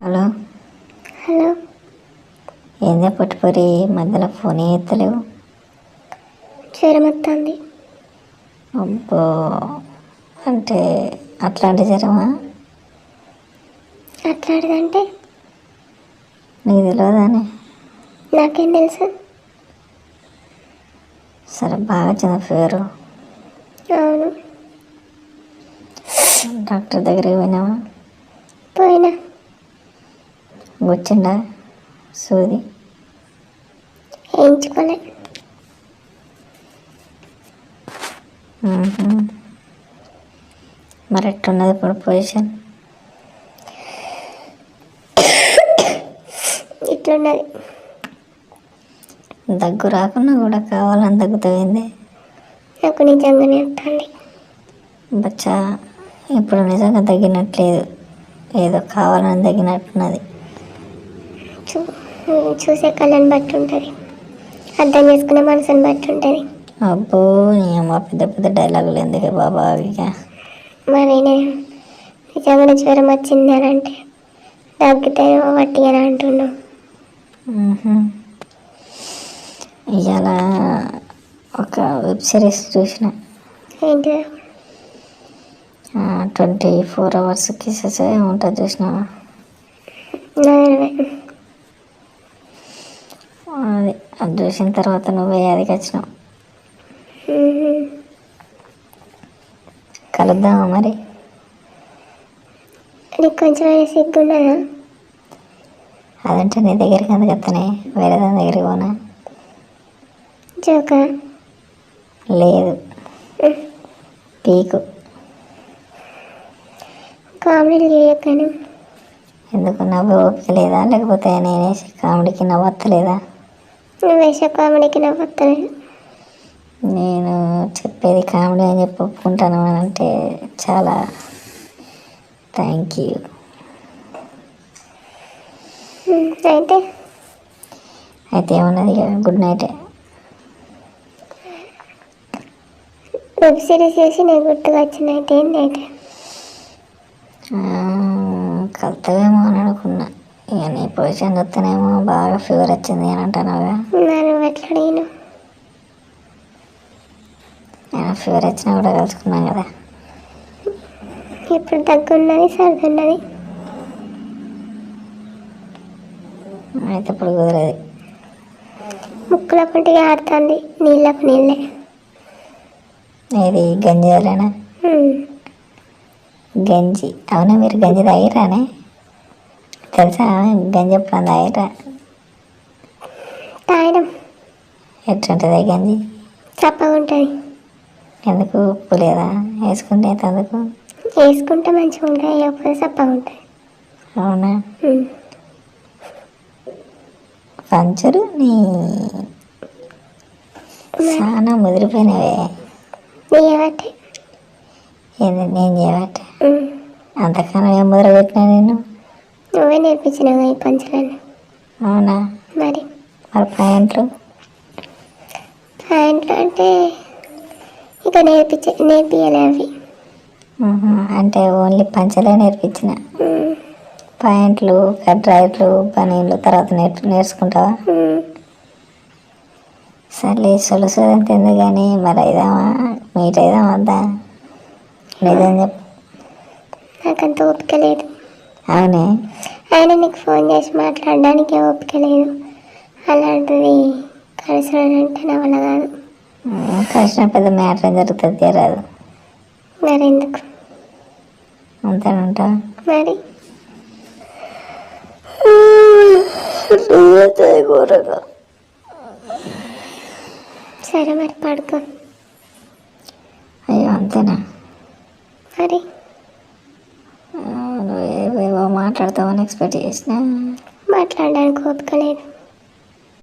Hello? Hello. ఏందే పుట్టుపరి మధ్యలో phone ఎత్తలేవు. జ్వరం వస్తుంది అబ్బో. అంటే అట్లాంటి జ్వరమా? అట్లాంటిదంటే? నీకు తెలియదానే నాకేం తెలుసు. సరే బాగా చిన్న ఫీవరు. అవును. డాక్టర్ దగ్గరికి పోయినావా? పోయినా. వచ్చిండా సూది. వేయించుకోలే. మరి ఎట్టున్నది ఇప్పుడు పొజిషన్? ఇట్లున్నది. దగ్గు రాకున్నా కూడా కావాలని దగ్గుతుంది నాకు నిజంగానే వస్తుంది. బచ్చా ఇప్పుడు నిజంగా తగ్గినట్లేదు ఏదో కావాలని తగ్గినట్టున్నది చూ చూసే కళ్ళని బట్టి ఉంటుంది. అర్థం చేసుకునే మనసుని బట్టి ఉంటుంది. అబ్బో అమ్మ పెద్ద పెద్ద డైలాగులు ఎందుకే బాబా ఇక మరి నేను జ్వరం వచ్చింది అని అంటే తగ్గితే వట్టి అని అంటున్నావు ఇవాళ ఒక వెబ్ సిరీస్ చూసిన. ఏంటిదో? ట్వంటీ ఫోర్ అవర్స్ కిసెస్ ఉంటుంది చూసినావా నాకు తెలియదు. అది చూసిన తర్వాత నువ్వే అదికి వచ్చినావు. కలుద్దామా మరి? నీకు కొంచెం అదంటే నీ దగ్గరికి ఎందుకు వస్తానే వేరే దాని దగ్గరికి పోనా? జోకా? లేదు. పీకు. కామెడీలు చేయకను ఎందుకు? నవ్వు ఓపిక లేదా? లేకపోతే నేనేసి కామెడీకి నవ్వత్తలేదా? నువ్వు వేసే కామెడీకి నేను చెప్పేది కామెడీ అని చెప్పి ఒప్పుకుంటాను అని అంటే చాలా థ్యాంక్ యూ. అయితే? అయితే ఏమన్నది గుడ్ నైటే. వెబ్ సిరీస్ చేసి నేను గుర్తుగా వచ్చిన అయితే? ఏంటి అయితే కలుతావేమో అని అనుకున్నా. ఇక నీ పొజిషన్ చూస్తేనేమో బాగా ఫీవర్ వచ్చింది అని అంటున్నావుగా నన్ను ఎట్లా అడిగిన నేను ఫీవర్ వచ్చినా కూడా కలుసుకున్నాం కదా. ఇప్పుడు దగ్గు ఉన్నది సర్ది ఉన్నది అయితే ఇప్పుడు కుదరదు. ముక్కుల పంటిగా ఆడుతుంది నీళ్ళకు నీళ్ళే. ఇది గంజి. గంజి. అవునా మీరు గంజి తాగిరానే తెలుసా? గంజి ఎప్పుడు తాగిరా తాగడం ఎట్లుంటుంది గంజి? చప్పగా ఉంటుంది ఎందుకు? ఉప్పు లేదా? వేసుకుంటే ఎందుకు వేసుకుంటే మంచిగా ఉంటుంది లేకపోతే చప్పగా ఉంటుంది అవునా. పంచరు? నీ చాలా ముదిరిపోయినవే. ఏంది? నేను చేయబట్టే. అంతకాలం ఏం ముద్రపెట్టినా నేను నువ్వే నేర్పించినావు ఈ పంచలను. అవునా? మరి? మరి పాయింట్లు? ప్యాంట్లు అంటే ఇక నేర్పించే నేర్పియాలి అవి. అంటే ఓన్లీ పంచలే నేర్పించిన. పాయింట్లు కట్రాయిట్లు పనీళ్ళు తర్వాత నేర్చు నేర్చుకుంటావా. సర్లే సొలుసు అంత ఎందుకు కానీ మరి అయిదామా? మీట్ అయిదాం వద్దా? నిజం చెప్పు. నాకంత ఓపిక లేదు. అవునే. ఆయన నీకు ఫోన్ చేసి మాట్లాడడానికి ఓపిక లేదు. అలాంటిది కలిసానంటే నా వల్ల కాదు. కలిసిన పెద్ద మ్యాటర్ జరుగుతుంది తీరాదు మరెందుకు అంతేనంటా. మరి? సరే మరి పడుకో. అయ్యో అంతేనా? మరి? ఆ, నువ్వు ఏవేవో మాట్లాడతావని ఎక్స్పెక్ట్ చేసిన. మాట్లాడడానికి ఓపిక లేదు